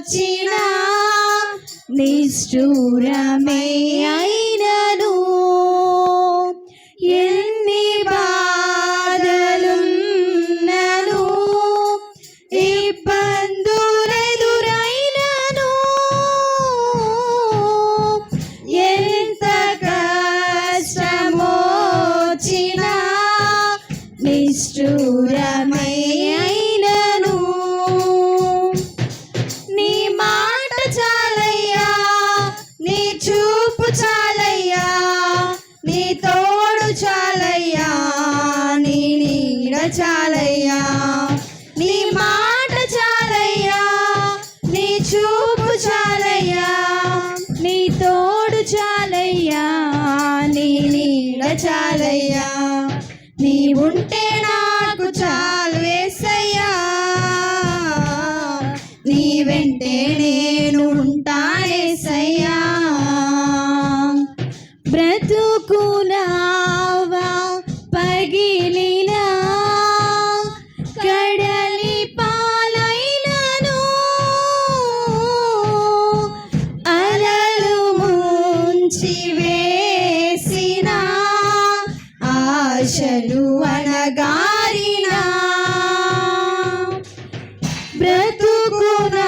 కష్టమోచినా నిష్ఠూరమే చాలయ్యా. నీ మాట చాలయ్యా. నీ చూపు చాలయ్యా. నీ తోడు చాలయ్యా. నీ నీడ చాలయ్యా. నీ ఉంటే నాకు చాలు వేసయ్యా నీ వెంటే నేను ఉంటానేసయ్యా బ్రతుకులావా పగిలి ముంచి ఆశలు అనగారినా బ్రతుకునా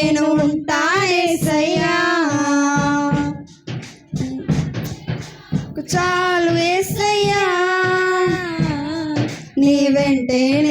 నీ వెంటే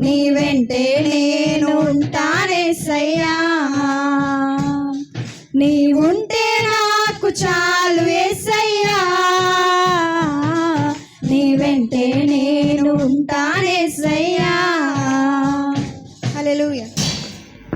నీ వెంటే నేను